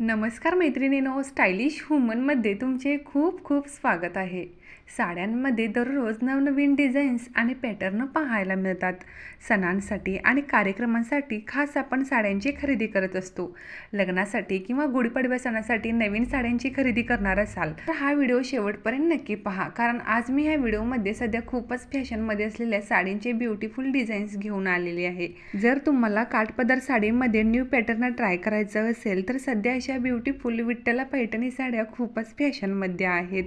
नमस्कार मैत्रिणीनो स्टायलिश वुमनमध्ये तुमचे खूप खूप स्वागत आहे. साड्यांमध्ये दररोज नवनवीन डिझाईन्स आणि पॅटर्न पाहायला मिळतात. सणांसाठी आणि कार्यक्रमांसाठी खास आपण साड्यांची खरेदी करत असतो. लग्नासाठी किंवा गुढीपाडव्या सणासाठी नवीन साड्यांची खरेदी करणार असाल तर हा व्हिडिओ शेवटपर्यंत नक्की पहा. कारण आज मी ह्या व्हिडिओमध्ये सध्या खूपच फॅशनमध्ये असलेल्या साडींचे ब्युटिफुल डिझाईन्स घेऊन आलेले आहे. जर तुम्हाला काठपदर साडीमध्ये न्यू पॅटर्न ट्राय करायचं असेल तर सध्या अशा ब्युटिफुल विठ्ठला पैठणी साड्या खूपच फॅशनमध्ये आहेत.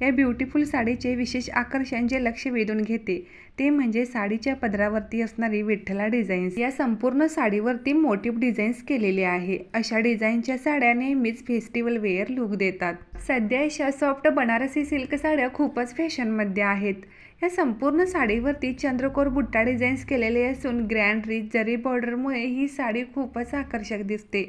या ब्युटिफुल साडीचे विशेष आकर्षण जे लक्ष वेधून घेते ते म्हणजे साडीच्या पदरावरती असणारी विठ्ठला डिझाईन्स. या संपूर्ण साडीवरती मोटिव्ह डिझाईन्स केलेले आहे. अशा डिझाईनच्या साड्या नेहमीच फेस्टिवल वेअर लुक देतात. सध्या अशा सॉफ्ट बनारसी सिल्क साड्या खूपच फॅशनमध्ये आहेत. या संपूर्ण साडीवरती चंद्रकोर बुट्टा डिझाईन्स केलेले असून ग्रँड रिच जरी बॉर्डरमुळे ही साडी खूपच आकर्षक दिसते.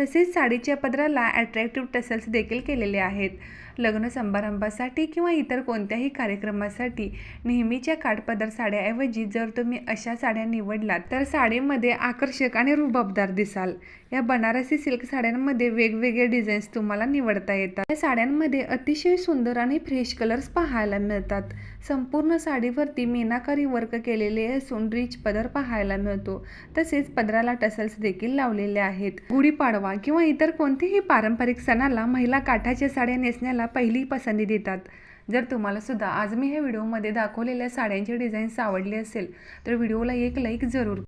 तसेच साडीच्या पदराला अट्रॅक्टिव्ह टसल्स देखील केलेले आहेत. लग्न समारंभासाठी किंवा इतर कोणत्याही कार्यक्रमासाठी नेहमीच्या काठपदर साड्याऐवजी जर तुम्ही अशा साड्या निवडलात तर साडीमध्ये आकर्षक आणि रुबाबदार दिसाल. या बनारसी सिल्क साड्यांमध्ये वेगवेगळे डिझाईन्स तुम्हाला निवडता येतात. या साड्यांमध्ये अतिशय सुंदर आणि फ्रेश कलर्स पाहायला मिळतात. संपूर्ण साडीवरती मीनाकारी वर्क केलेले असून रिच पदर पाहायला मिळतो. तसेच पदराला टसल्स देखील लावलेले आहेत. गुढीपाडवा किंवा इतर कोणतेही पारंपरिक सणाला महिला काठाच्या साड्या नेसण्याला पहिली पसंती देतात. जर तुम्हाला सुद्धा आज मी ह्या व्हिडिओमध्ये दाखवलेल्या साड्यांचे डिझाईन्स आवडले असेल तर व्हिडिओला एक लाईक जरूर